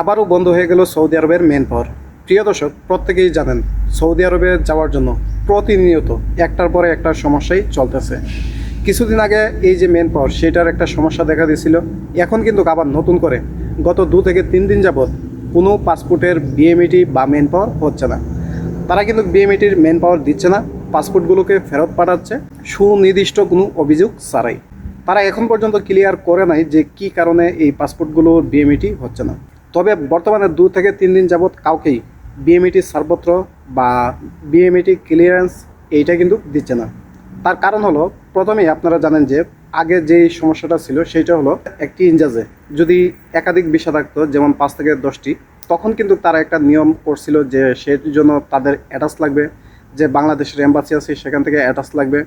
আবারও বন্ধ হয়ে গেল সৌদি আরবের মেন পাওয়ার। প্রিয় দর্শক, প্রত্যেকেই জানেন, সৌদি আরবে যাওয়ার জন্য প্রতিনিয়ত একটার পরে একটা সমস্যাই চলতেছে। কিছুদিন আগে এই যে মেন পাওয়ার সেটার একটা সমস্যা দেখা দিয়েছিল। এখন কিন্তু আবার নতুন করে গত দু থেকে তিন দিন যাবৎ কোনো পাসপোর্টের বিএমইটি বা মেন পাওয়ার হচ্ছে না। তারা কিন্তু বিএমইটির মেন পাওয়ার দিচ্ছে না, পাসপোর্টগুলোকে ফেরত পাঠাচ্ছে, সুনির্দিষ্ট কোনো অভিযোগ ছাড়াই। তারা এখন পর্যন্ত ক্লিয়ার করে নাই যে কি কারণে এই পাসপোর্টগুলোর বিএমইটি হচ্ছে না। তবে বর্তমানে দু থেকে তিন দিন যাবৎ কাউকেই বিএমইটি ছাড়পত্র বা বিএমইটি ক্লিয়ারেন্স এইটা কিন্তু দিচ্ছে না। তার কারণ হলো, প্রথমেই আপনারা জানেন যে আগে যে সমস্যাটা ছিল সেটা হলো একটি ইনজাজে। যদি একাধিক বিষা থাকতো, যেমন পাঁচ থেকে দশটি, তখন কিন্তু তারা একটা নিয়ম করছিল যে সের জন্য তাদের অ্যাটাচ লাগবে, যে বাংলাদেশের এম্বাসি আছে সেখান থেকে অ্যাটাচ লাগবে,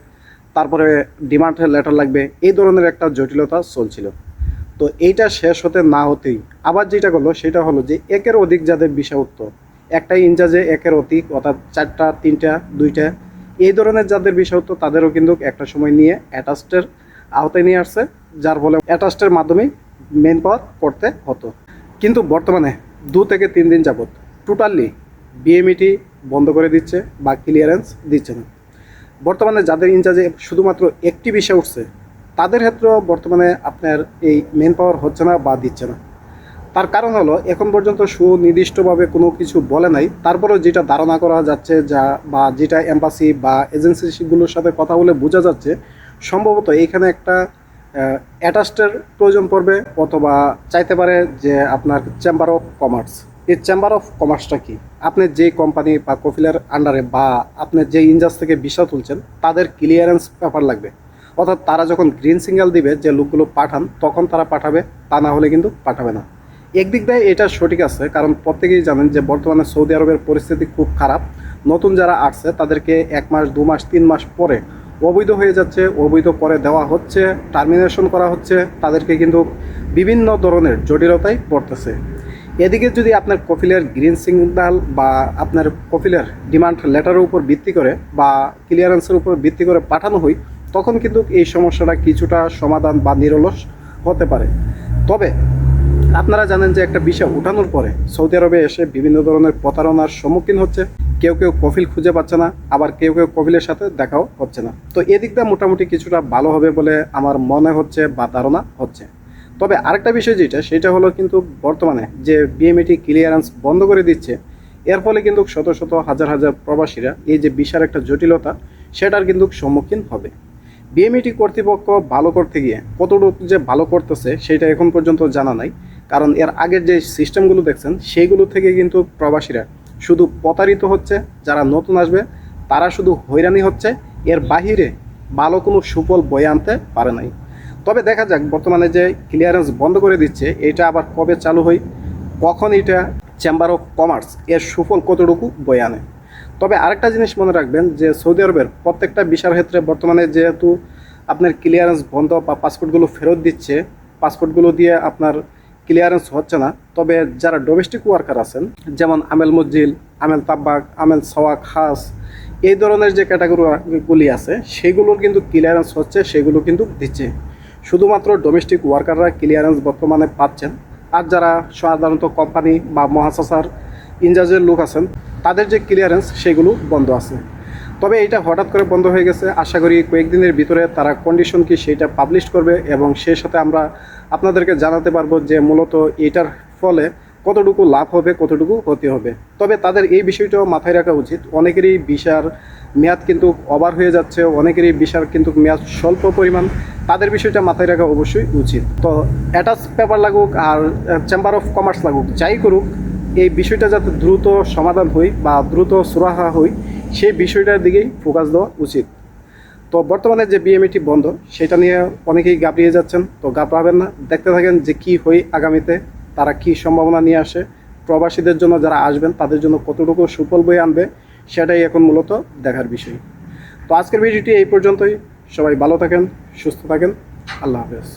তারপরে ডিমান্ড লেটার লাগবে, এই ধরনের একটা জটিলতা চলছিল। তো এইটা শেষ হতে না হতেই আবার যেটা হলো সেটা হলো যে একের অধিক যাদের উত্তর। একটা ইনজাজে একের অধিক, অর্থাৎ চারটা, তিনটা, দুইটা। এই ধরনের যাদের উত্তর তাদেরও কিন্তু একটা সময় নিয়ে অ্যাটাস্টের আওতায় নিয়ে আসছে, যার ফলে অ্যাটাস্টের মাধ্যমেই মেন পাওয়ার করতে হতো। কিন্তু বর্তমানে দু থেকে তিন দিন যাবৎ টোটালি বিএমইটি বন্ধ করে দিচ্ছে বা ক্লিয়ারেন্স দিচ্ছে না। বর্তমানে যাদের ইনচার্জে শুধুমাত্র একটি বিষয় উঠছে তাদের ক্ষেত্রেও বর্তমানে আপনার এই মেন পাওয়ার হচ্ছে না বা দিচ্ছে না। তার কারণ হলো, এখন পর্যন্ত সুনির্দিষ্টভাবে কোনো কিছু বলে নাই। তারপরেও যেটা ধারণা করা যাচ্ছে যা বা যেটা এম্বাসি বা এজেন্সিগুলোর সাথে কথা বলে বোঝা যাচ্ছে, সম্ভবত এইখানে একটা অ্যাটাস্টের প্রয়োজন পড়বে অথবা চাইতে পারে যে আপনার চেম্বার অফ কমার্স এই চেম্বার অফ কমার্সটা কি? আপনি যে কোম্পানি বা কফিলের আন্ডারে বা আপনি যে ইনজাজ থেকে বিষা তুলছেন, তাদের ক্লিয়ারেন্স পেপার লাগবে। অর্থাৎ তারা যখন গ্রিন সিগন্যাল দিবে যে লোকগুলো পাঠান, তখন তারা পাঠাবে, তা না হলে কিন্তু পাঠাবে না। একদিক দিয়ে এটা সঠিক আছে, কারণ প্রত্যেকেই জানেন যে বর্তমানে সৌদি আরবের পরিস্থিতি খুব খারাপ। নতুন যারা আসছে, তাদেরকে এক মাস, দু মাস, তিন মাস পরে অবৈধ হয়ে যাচ্ছে, অবৈধ করে দেওয়া হচ্ছে টার্মিনেশন করা হচ্ছে, তাদেরকে কিন্তু বিভিন্ন ধরনের জটিলতায় পড়তেছে। এদিকে যদি আপনার কফিলের গ্রিন সিগন্যাল বা আপনার কফিলের ডিমান্ড লেটারের উপর ভিত্তি করে বা ক্লিয়ারেন্সের উপর ভিত্তি করে পাঠানো হয় তখন কিন্তু এই সমস্যাটা কিছুটা সমাধান বা নিরলস হতে পারে। তবে আপনারা জানেন যে একটা বিষয় উঠানোর পরে সৌদি আরবে এসে বিভিন্ন ধরনের প্রতারণার সম্মুখীন হচ্ছে। কেউ কেউ কফিল খুঁজে পাচ্ছে না, আবার কেউ কেউ কফিলের সাথে দেখাও হচ্ছে না। তো এদিক দিয়ে মোটামুটি কিছুটা ভালো হবে বলে আমার মনে হচ্ছে বা ধারণা হচ্ছে। তবে আরেকটা বিষয় যেটা, সেটা হলো কিন্তু বর্তমানে যে বিএমএটি ক্লিয়ারেন্স বন্ধ করে দিচ্ছে, এর ফলে কিন্তু শত শত হাজার হাজার প্রবাসীরা এই যে বিশাল একটা জটিলতা, সেটার কিন্তু সম্মুখীন হবে। বিএমইটি কর্তৃপক্ষ ভালো করতে গিয়ে কতটুকু যে ভালো করতেছে সেটা এখন পর্যন্ত জানা নাই। কারণ এর আগের যে সিস্টেমগুলো দেখছেন, সেইগুলো থেকে কিন্তু প্রবাসীরা শুধু প্রতারিত হচ্ছে, যারা নতুন আসবে, তারা শুধু হয়রানি হচ্ছে, এর বাহিরে ভালো কোনো সুফল বয়ে আনতে পারে নাই। তবে দেখা যাক, বর্তমানে যে ক্লিয়ারেন্স বন্ধ করে দিচ্ছে, এটা আবার কবে চালু হয়, কখন এটা চেম্বার অফ কমার্স এর সুফল কতটুকু বয়ে আনে। তবে আরেকটা জিনিস মনে রাখবেন যে সৌদি আরবের প্রত্যেকটা বিষয়ের ক্ষেত্রে বর্তমানে যেহেতু আপনার ক্লিয়ারেন্স বন্ধ বা পাসপোর্টগুলো ফেরত দিচ্ছে পাসপোর্টগুলো দিয়ে আপনার ক্লিয়ারেন্স হচ্ছে না। তবে যারা ডোমেস্টিক ওয়ার্কার আছেন, যেমন আমেল মজ্জিল, আমেল তাব্বাক, আমেল সওয়াক, হাস, এই ধরনের যে ক্যাটাগরিগুলি আছে, সেগুলোর কিন্তু ক্লিয়ারেন্স হচ্ছে, সেগুলো কিন্তু দিচ্ছে। শুধুমাত্র ডোমেস্টিক ওয়ার্কাররা ক্লিয়ারেন্স বর্তমানে পাচ্ছেন। আর যারা সাধারণত কোম্পানি বা মহাশাসার ইনচার্জের লোক আছেন তাদের যে ক্লিয়ারেন্স সেগুলো বন্ধ আছে। তবে এটা হঠাৎ করে বন্ধ হয়ে গেছে। আশা করি কয়েকদিনের ভিতরে তারা কন্ডিশন কি সেটা পাবলিশ করবে এবং সেই সাথে আমরা আপনাদেরকে জানাতে পারব যে মূলত এটার ফলে কতটুকু লাভ হবে, কতটুকু ক্ষতি হবে। তবে তাদের এই বিষয়টাও মাথায় রাখা উচিত। অনেকেরই বিশার মেয়াদ কিন্তু ওভার হয়ে যাচ্ছে, অনেকেরই বিশার কিন্তু মেয়াদ স্বল্প পরিমাণ। তাদের বিষয়টা মাথায় রাখা অবশ্যই উচিত। তো অ্যাটাচ পেপার লাগুক আর চেম্বার অফ কমার্স লাগুক, যাই করুক এই বিষয়টা যাতে দ্রুত সমাধান হই বা দ্রুত সুরাহা হই, সেই বিষয়টার দিকেই ফোকাস দেওয়া উচিত। তো বর্তমানে যে বিএমএটি বন্ধ, সেটা নিয়ে অনেকেই গাবড়িয়ে যাচ্ছেন, তো গাবড়াবেন না। দেখতে থাকেন যে কি হই আগামীতে, তারা কি সম্ভাবনা নিয়ে আসে। প্রবাসীদের জন্য যারা আসবেন, তাদের জন্য কতটুকু সুফল বয়ে আনবে, সেটাই এখন মূলত দেখার বিষয়। তো আজকের ভিডিওটি এই পর্যন্তই। সবাই ভালো থাকেন, সুস্থ থাকেন। আল্লাহ হাফেজ।